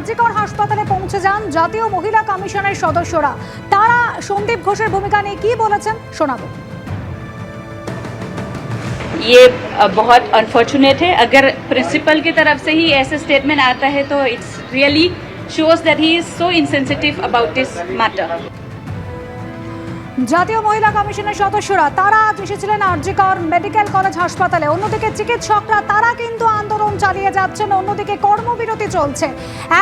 আরজিকর হাসপাতালে পৌঁছে যান জাতীয় মহিলা কমিশনের সদস্যরা তারা সন্দীপ ঘোষের ভূমিকা নিয়ে কি বলেছেন শোনাবো ये अ, बहुत अनफॉर्चुनेट है अगर प्रिंसिपल की तरफ से ही ऐसे स्टेटमेंट आता है तो it's really shows that he is so insensitive about this matter জাতীয় মহিলা কমিশনের সদস্যরা, তারা আজ এসেছিলেন আরজিকর মেডিকেল কলেজ হাসপাতালে। অন্যদিকে চিকিৎসকরা, তারা কিন্তু আন্দোলন চালিয়ে যাচ্ছেন, অন্যদিকে কর্মবিরতি চলছে।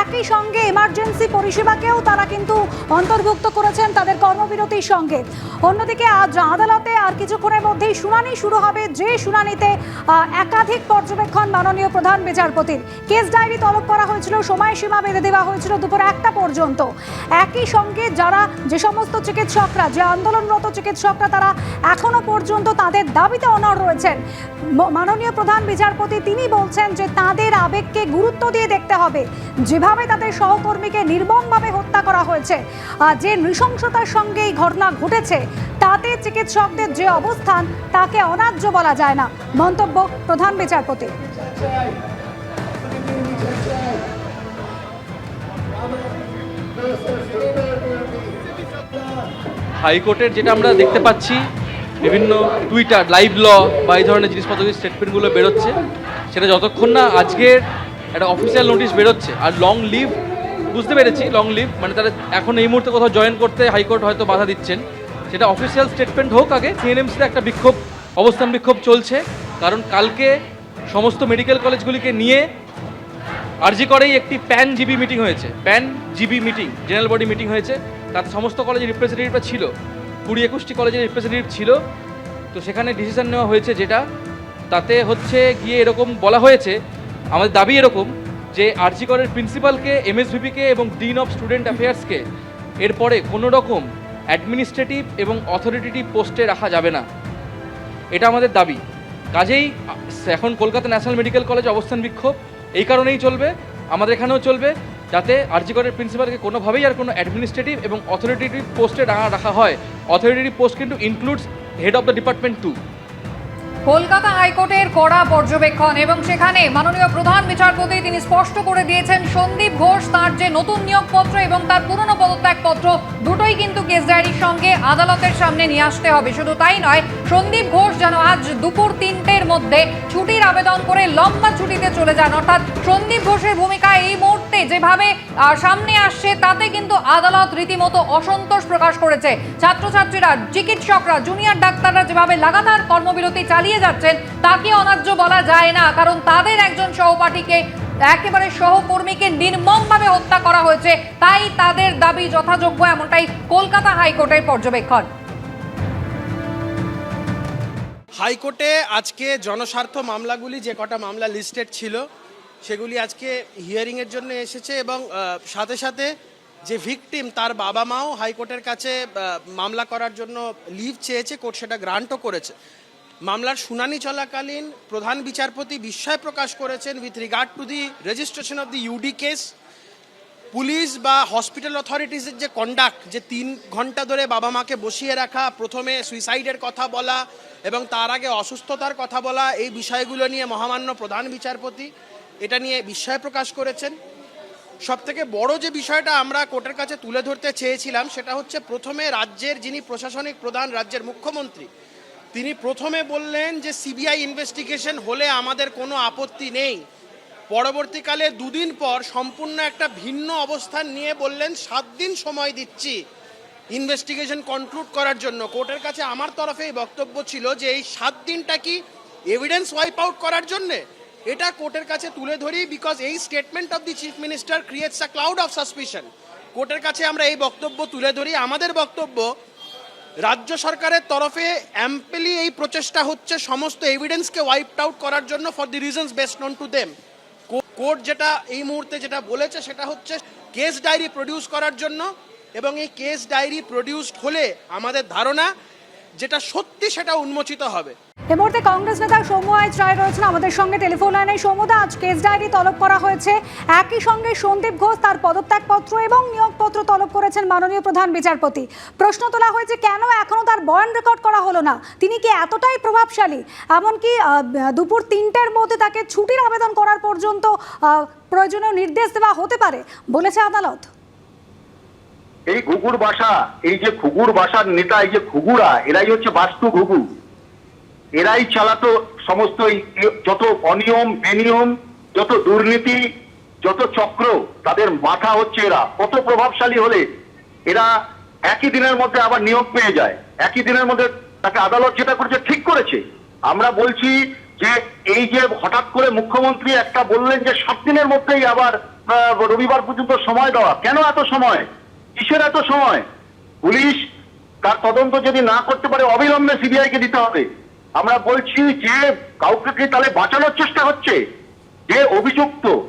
একই সঙ্গে এমার্জেন্সি পরিষেবাকেও তারা কিন্তু অন্তর্ভুক্ত করেছেন তাদের কর্মবিরতির সঙ্গে। অন্যদিকে আজ আদালতে আর কিছুক্ষণের মধ্যেই শুনানি শুরু হবে, যে শুনানিতে একাধিক পর্যবেক্ষণ মাননীয় প্রধান বিচারপতির। কেস ডায়েরি তলব করা হয়েছিল, সময়সীমা বেঁধে দেওয়া হয়েছিল দুপুর একটা পর্যন্ত। একই সঙ্গে যারা, যে সমস্ত চিকিৎসকরা, যে আন্দোলনরত চিকিৎসকরা তারা এখনও পর্যন্ত তাদের দাবিতে অনড় রয়েছেন। মাননীয় প্রধান বিচারপতি তিনি বলছেন যে তাদের আবেগকে গুরুত্ব দিয়ে দেখতে হবে। যেভাবে তাদের সহকর্মীকে নির্মমভাবে হত্যা করা হয়েছে আর যে নৃশংসতার সঙ্গে এই ঘটনা ঘটেছে, তাতে চিকিৎসকদের যে অবস্থান, তাকে অন্যায্য বলা যায় না। মন্তব্য প্রধান বিচারপতি। হাইকোর্টের যেটা আমরা দেখতে পাচ্ছি, বিভিন্ন টুইটার, লাইভ ল বা এই ধরনের জিনিসপত্র যে স্টেটমেন্টগুলো বেরোচ্ছে, সেটা যতক্ষণ না আজকের একটা অফিসিয়াল নোটিশ বেরোচ্ছে, আর লং লিভ বুঝতে পেরেছি লং লিভ মানে তারা এখন এই মুহূর্তে কোথাও জয়েন করতে হাইকোর্ট হয়তো বাধা দিচ্ছেন। সেটা অফিসিয়াল স্টেটমেন্ট হোক আগে সিএনএমসিতে একটা বিক্ষোভ, অবস্থান বিক্ষোভ চলছে, কারণ কালকে সমস্ত মেডিকেল কলেজগুলিকে নিয়ে আরজি করেই একটি প্যান জিবি মিটিং হয়েছে pan GB meeting general body meeting হয়েছে। তাতে সমস্ত কলেজের রিপ্রেজেন্টেটিভরা ছিল। কুড়ি একুশটি কলেজের রিপ্রেজেন্টেটিভ ছিল। তো সেখানে ডিসিশন নেওয়া হয়েছে যেটা। তাতে হচ্ছে গিয়ে এরকম বলা হয়েছে, আমাদের দাবি এরকম যে আরজি করের প্রিন্সিপালকে এমএসভিপিকে এবং ডিন অফ স্টুডেন্ট অ্যাফেয়ার্সকে এরপরে কোনো রকম অ্যাডমিনিস্ট্রেটিভ এবং অথরিটেটিভ পোস্টে রাখা যাবে না। এটা আমাদের দাবি। কাজেই এখন কলকাতা ন্যাশনাল মেডিকেল কলেজ অবস্থান বিক্ষোভ। এই কারণেই চলবে। আমাদের এখানেও চলবে। যাতে আরজিকরের প্রিন্সিপালকে কোনোভাবেই আর কোনো অ্যাডমিনিস্ট্রেটিভ এবং অথরিটেটিভ পোস্টে রাখা হয়। অথরিটেটিভ পোস্ট কিন্তু includes head of the department to Kolkata হাইকোর্টের কড়া পর্যবেক্ষণ এবং সেখানে মাননীয় প্রধান বিচারপতি তিনি স্পষ্ট করে দিয়েছেন, সন্দীপ ঘোষ তার যে নতুন নিয়োগপত্র এবং তার পুরনো পদত্যাগপত্র দুটোই কিন্তু কেস ডায়েরির সঙ্গে আদালতের সামনে নিয়ে আসতে হবে। শুধু তাই নয়, সন্দীপ ঘোষ যেন আজ দুপুর তিনটের মধ্যে ছুটির আবেদন করে লম্বা ছুটিতে চলে যান। অর্থাৎ সন্দীপ ঘোষের ভূমিকা এই মুহূর্তে যেভাবে সামনে আসছে, তাতে কিন্তু আদালত রীতিমতো অসন্তোষ প্রকাশ করেছে। ছাত্রছাত্রীরা, চিকিৎসকরা জুনিয়র ডাক্তাররা যেভাবে লাগাতার কর্মবিরতি চালিয়ে যাচ্ছেন, তাকে অন্যায্য বলা যায় না, কারণ তাদের একজন সহপাঠীকে, একেবারে সহকর্মীকে নির্মমভাবে হত্যা করা হয়েছে। তাই তাদের দাবি যথাযোগ্য, এমনটাই কলকাতা হাইকোর্টের পর্যবেক্ষণ। হাইকোর্টে আজকে জনস্বার্থ মামলাগুলি, যে কটা মামলা লিস্টেড ছিল, সেগুলি আজকে হিয়ারিংয়ের জন্য এসেছে এবং সাথে সাথে যে ভিকটিম, তার বাবা মাও হাইকোর্টের কাছে মামলা করার জন্য লিভ চেয়েছে, কোর্ট সেটা গ্রান্টও করেছে। মামলার শুনানি চলাকালীন প্রধান বিচারপতি বিস্ময় প্রকাশ করেছেন with regard to the registration of the UD case police বা হসপিটাল অথরিটিসের যে কন্ডাক্ট যে তিন ঘণ্টা ধরে বাবা মাকে বসিয়ে রাখা, প্রথমে সুইসাইডের কথা বলা এবং তার আগে অসুস্থতার কথা বলা, এই বিষয়গুলো নিয়ে মহামান্য প্রধান বিচারপতি এটা নিয়ে বিস্ময় প্রকাশ করেছেন। সব থেকে বড় যে বিষয়টা আমরা কোর্টের কাছে তুলে ধরতে চেয়েছিলাম, সেটা হচ্ছে প্রথমে রাজ্যের যিনি প্রশাসনিক প্রধান, রাজ্যের মুখ্যমন্ত্রী তিনি প্রথমে বললেন যে সিবিআই ইনভেস্টিগেশন হলে আমাদের কোনো আপত্তি নেই। পরবর্তীকালে দুদিন পর সম্পূর্ণ একটা ভিন্ন অবস্থান নিয়ে বললেন, সাত দিন সময় দিচ্ছি ইনভেস্টিগেশন কনক্লুড করার জন্য। কোর্টের কাছে আমার তরফে এই বক্তব্য ছিল যে এই সাত দিনটা কি এভিডেন্স ওয়াইপ আউট করার জন্যে? এটা কোর্টের কাছে তুলে ধরি বিকজ এই statement of the chief minister creates a cloud of suspicion কোর্টের কাছে আমরা এই বক্তব্য তুলে ধরি। আমাদের বক্তব্য রাজ্য সরকারের তরফে অ্যাম্পেলি এই প্রচেষ্টা হচ্ছে, সমস্ত এভিডেন্সকে ওয়াইপ আউট করার জন্য for the reasons best known to them court যেটা এই মুহূর্তে যেটা বলেছে সেটা হচ্ছে কেস ডায়েরি প্রডিউস করার জন্য এবং এই কেস ডায়েরি প্রডিউসড হলে আমাদের ধারণা যেটা সত্যি সেটা উন্মোচিত হবে। এ মুহূর্তে কংগ্রেস নেতা সৌম্য আইচ রায় রয়েছেন আমাদের সঙ্গে। টেলিফোন লাইনে সৌম্যদা, আজ কেস ডায়েরি তলব করা হয়েছে। একই সঙ্গে সন্দীপ ঘোষ তার পদত্যাগপত্র এবং নিয়োগপত্র তলব করেছেন মাননীয় প্রধান বিচারপতি। প্রশ্ন তোলা হয়েছে, কেন এখনও তার বয়ান রেকর্ড করা হলো না? তিনি কি এতটাই প্রভাবশালী? এমনকি দুপুর তিনটের মধ্যে তাকে ছুটির আবেদন করার পর্যন্ত প্রয়োজনীয় নির্দেশ দেওয়া হতে পারে, বলেছে আদালত। এই ঘুঘুর বাসা, এই যে ঘুঘুর বাসার নেতা, এই যে ঘুঘুরা, এরাই হচ্ছে বাস্তু ঘুঘু। এরাই চালাতো সমস্ত যত অনিয়ম, বেনিয়ম, যত দুর্নীতি, যত চক্র, তাদের মাথা হচ্ছে এরা। কত প্রভাবশালী হলে এরা একই দিনের মধ্যে আবার নিয়োগ পেয়ে যায়। একই দিনের মধ্যে তাকে আদালত যেটা করেছে ঠিক করেছে। আমরা বলছি যে এই যে হঠাৎ করে মুখ্যমন্ত্রী একটা বললেন যে সাত দিনের মধ্যেই আবার রবিবার পর্যন্ত সময় দেওয়া। কেন এত সময়? কিসের এত সময়? পুলিশ তার তদন্ত যদি না করতে পারে, অবিলম্বে সিবিআই কে দিতে হবে। আমরা বলছি যে কাউকে কি তাহলে বাঁচানোর চেষ্টা হচ্ছে? যে অভিযুক্ত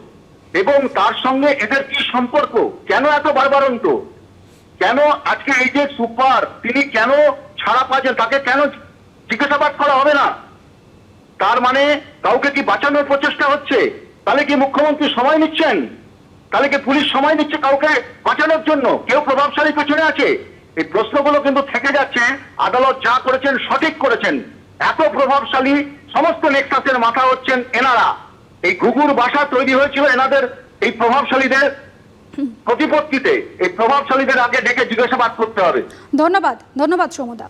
এবং তার সঙ্গে এদের কি সম্পর্ক? কেন এত বারবারন্ত? কেন আজকে এই যে সুপার, তিনি কেন ছাড়া পাচ্ছেন? তাকে কেন জিজ্ঞাসাবাদ করা হবে না? তার মানে কাউকে কি বাঁচানোর প্রচেষ্টা হচ্ছে? তাহলে কি মুখ্যমন্ত্রী সময় নিচ্ছেন? তাহলে কি পুলিশ সময় নিচ্ছে কাউকে বাঁচানোর জন্য? কেউ প্রভাবশালী পেছনে আছে? এই প্রশ্নগুলো কিন্তু থেকে যাচ্ছে। আদালত যা করেছেন সঠিক করেছেন। এত প্রভাবশালী, সমস্ত নেক্সাসের মাথা হচ্ছেন এনারা। এই ঘুঘুর বাসা তৈরি হয়েছিল এনাদের এই প্রভাবশালীদের প্রতিপত্তিতে। এই প্রভাবশালীদের আগে ডেকে জিজ্ঞাসাবাদ করতে হবে। ধন্যবাদ ধন্যবাদ সমুদা